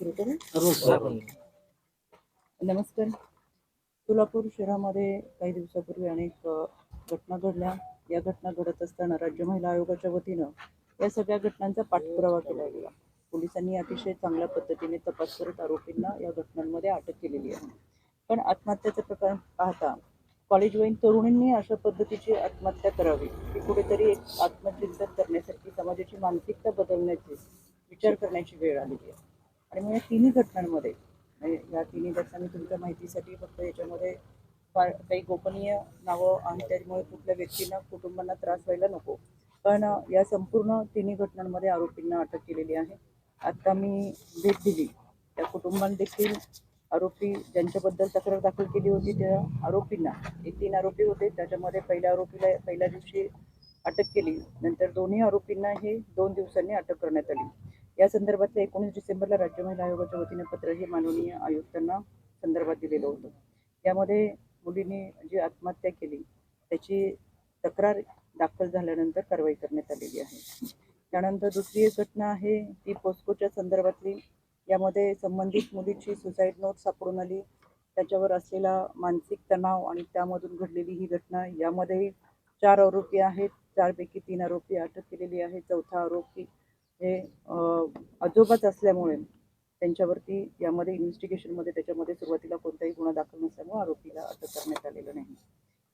करू नमस्कार. सोलापूर शहरामध्ये काही दिवसापूर्वी अनेक घटना घडल्या. या घटना घडत असताना राज्य महिला आयोगाच्या वतीनं या सगळ्या घटनांचा पाठपुरावा केला गेला. पोलिसांनी अतिशय चांगल्या पद्धतीने तपास करत आरोपींना या घटनांमध्ये अटक केलेली आहे. पण आत्महत्याचं प्रकरण पाहता कॉलेजवयीन तरुणींनी अशा पद्धतीची आत्महत्या करावी ही कुठेतरी एक आत्मचिंतन करण्यासारखी समाजाची मानसिकता बदलण्याची विचार करण्याची वेळ आलेली आहे. आणि मग या तिन्ही घटनांमध्ये म्हणजे या तिन्ही घटना मी तुमच्या माहितीसाठी फक्त याच्यामध्ये फार काही गोपनीय नावं आणि त्याच्यामुळे कुठल्या व्यक्तींना कुटुंबांना त्रास व्हायला नको. पण या संपूर्ण तिन्ही घटनांमध्ये आरोपींना अटक केलेली आहे. आत्ता मी भेट दिली. त्या कुटुंबांना देखील आरोपी ज्यांच्याबद्दल तक्रार दाखल केली होती त्या आरोपींना एक तीन आरोपी होते. त्याच्यामध्ये पहिल्या आरोपीला पहिल्या दिवशी अटक केली. नंतर दोन्ही आरोपींना हे दोन दिवसांनी अटक करण्यात आली. या संदर्भातल्या एकोणीस डिसेंबरला राज्य महिला आयोगाच्या वतीने पत्र हे माननीय आयुक्तांना संदर्भात दिलेलं होतं. यामध्ये मुलीने जी आत्महत्या केली त्याची तक्रार दाखल झाल्यानंतर कारवाई करण्यात आलेली आहे. त्यानंतर दुसरी एक घटना आहे ती पोस्कोच्या संदर्भातली. यामध्ये संबंधित मुलीची सुसाईड नोट सापडून आली. त्याच्यावर असलेला मानसिक तणाव आणि त्यामधून घडलेली ही घटना यामध्येही चार आरोपी आहेत. चारपैकी तीन आरोपी अटक केलेली आहे. चौथा आरोपी हे आजोबाच असल्यामुळे त्यांच्यावरती यामध्ये इन्व्हेस्टिगेशनमध्ये त्याच्यामध्ये सुरुवातीला कोणताही गुन्हा दाखल नसल्यामुळे आरोपीला अटक करण्यात आलेलं नाही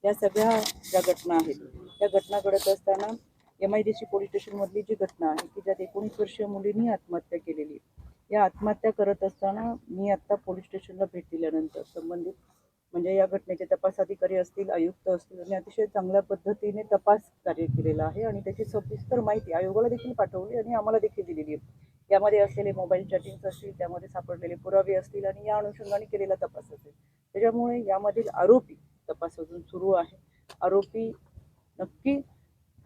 या सगळ्या ज्या घटना आहेत त्या घटना घडत असताना M I D C police स्टेशनमधली जी घटना आहे की ज्यात एकोणीस वर्षीय मुलींनी आत्महत्या केलेली आहे. या आत्महत्या करत असताना मी आत्ता पोलीस स्टेशनला भेट दिल्यानंतर संबंधित म्हणजे या घटनेचे तपास अधिकारी असतील आयुक्त असतील आणि अतिशय चांगल्या पद्धतीने तपास कार्य केलेला आहे आणि त्याची सविस्तर माहिती आयोगाला देखील पाठवली आणि आम्हाला देखील दिलेली आहे. यामध्ये असलेले मोबाईल चॅटिंग्स असतील त्यामध्ये सापडलेले पुरावे असतील आणि या अनुषंगाने केलेला तपास असेल. त्याच्यामुळे यामधील आरोपी तपास अजून सुरू आहे. आरोपी नक्की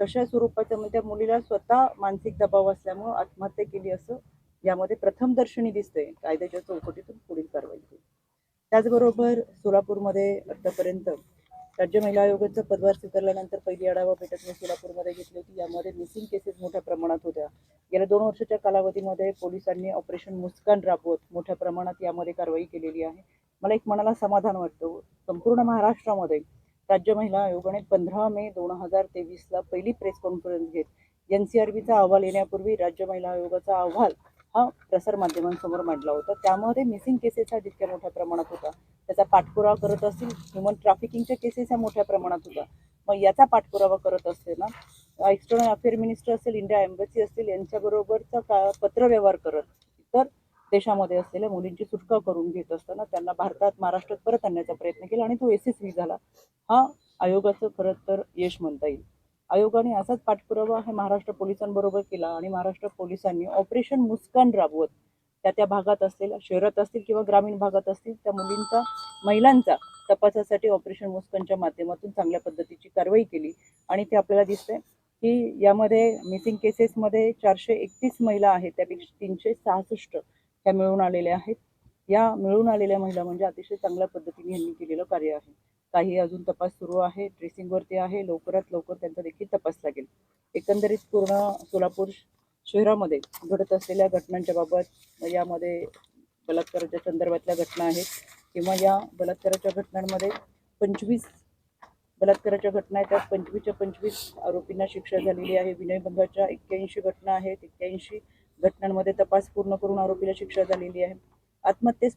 कशा स्वरूपाच्या म्हणजे त्या मुलीला स्वतः मानसिक दबाव असल्यामुळं आत्महत्या केली असं यामध्ये प्रथमदर्शनी दिसतंय. कायद्याच्या चौकटीतून पुढील कारवाई होईल. त्याचबरोबर सोलापूरमध्ये आतापर्यंत राज्य महिला आयोगाचा पदभार स्वीकारल्यानंतर पहिली आढावा बैठक मी सोलापूरमध्ये घेतली होती. यामध्ये मिसिंग केसेस मोठ्या प्रमाणात होत्या. गेल्या दोन वर्षाच्या कालावधीमध्ये पोलिसांनी ऑपरेशन मुस्कान राबवत मोठ्या प्रमाणात यामध्ये कारवाई केलेली आहे. मला एक मनाला समाधान वाटतं. संपूर्ण महाराष्ट्रामध्ये राज्य महिला आयोगाने पंधरा मे दोन हजार तेवीसला पहिली प्रेस कॉन्फरन्स घेत एन सी आर बीचा अहवाल येण्यापूर्वी राज्य महिला आयोगाचा अहवाल हा प्रसार माध्यमांसमोर मांडला होता. त्यामध्ये मिसिंग केसेस हा जितक्या मोठ्या प्रमाणात होता त्याचा पाठपुरावा करत असतील ह्युमन ट्रॅफिकिंगच्या केसेस ह्या मोठ्या प्रमाणात होता. मग याचा पाठपुरावा करत असते ना एक्सटर्नल अफेअर मिनिस्टर असेल इंडिया एम्बसी असतील यांच्याबरोबरचा का पत्रव्यवहार करत इतर देशामध्ये असलेल्या मुलींची सुटका करून घेत असताना त्यांना भारतात महाराष्ट्रात परत आणण्याचा प्रयत्न केला आणि तो यशस्वी झाला. हा आयोगाचं खरं तर यश म्हणता येईल. आयोगाने असाच पाठपुरावा हे महाराष्ट्र पोलिसांबरोबर केला आणि महाराष्ट्र पोलिसांनी ऑपरेशन मुस्कान राबवत त्या त्या भागात असलेल्या शहरात असतील किंवा ग्रामीण भागात असतील त्या मुलींचा महिलांचा तपासासाठी ऑपरेशन मुस्कानच्या माध्यमातून चांगल्या पद्धतीची कारवाई केली. आणि ते आपल्याला दिसतंय की यामध्ये मिसिंग केसेसमध्ये चारशे एकतीस महिला आहेत त्यापेक्षा तीनशे सहासष्ट ह्या मिळून आलेल्या आहेत. या मिळून आलेल्या महिला म्हणजे अतिशय चांगल्या पद्धतीने यांनी केलेलं कार्य आहे. काही अजून तपास सुरू आहे. ट्रेसिंगवरती आहे. लवकरात लवकर त्यांचा देखील तपास लागेल. एकंदरीत पूर्ण सोलापूर शहरामध्ये घडत असलेल्या घटनांच्या बाबत यामध्ये बलात्काराच्या संदर्भातल्या घटना आहेत किंवा या बलात्काराच्या घटनांमध्ये पंचवीस बलात्काराच्या घटना आहेत. त्यात पंचवीसच्या पंचवीस आरोपींना शिक्षा झालेली आहे. विनयभंगाच्या एक्क्याऐंशी घटना आहेत. एक्क्याऐंशी घटनांमध्ये तपास पूर्ण करून आरोपीला शिक्षा झालेली आहे. आत्महत्येस